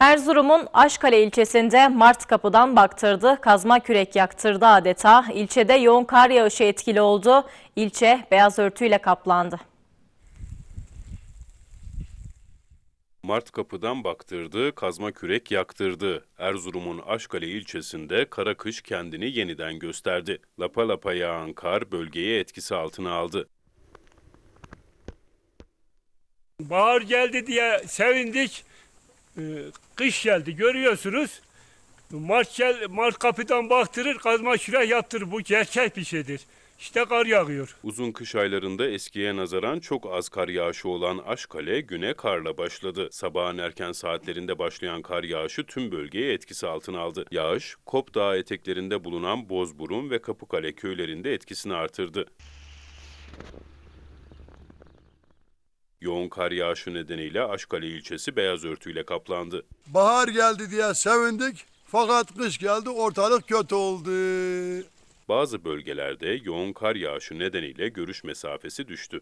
Erzurum'un Aşkale ilçesinde Mart kapıdan baktırdı, kazma kürek yaktırdı adeta. İlçede yoğun kar yağışı etkili oldu. İlçe beyaz örtüyle kaplandı. Mart kapıdan baktırdı, kazma kürek yaktırdı. Erzurum'un Aşkale ilçesinde kara kış kendini yeniden gösterdi. Lapa lapa yağan kar bölgeyi etkisi altına aldı. Bahar geldi diye sevindik. Ee, Kış geldi görüyorsunuz. Mart, gel, Mart kapıdan baktırır kazma şuraya yaptırır. Bu gerçek bir şeydir. İşte kar yağıyor. Uzun kış aylarında eskiye nazaran çok az kar yağışı olan Aşkale güne karla başladı. Sabahın erken saatlerinde başlayan kar yağışı tüm bölgeyi etkisi altına aldı. Yağış, Kop Dağı eteklerinde bulunan Bozburun ve Kapıkale köylerinde etkisini artırdı. Yoğun kar yağışı nedeniyle Aşkale ilçesi beyaz örtüyle kaplandı. Bahar geldi diye sevindik. Fakat kış geldi ortalık kötü oldu. Bazı bölgelerde yoğun kar yağışı nedeniyle görüş mesafesi düştü.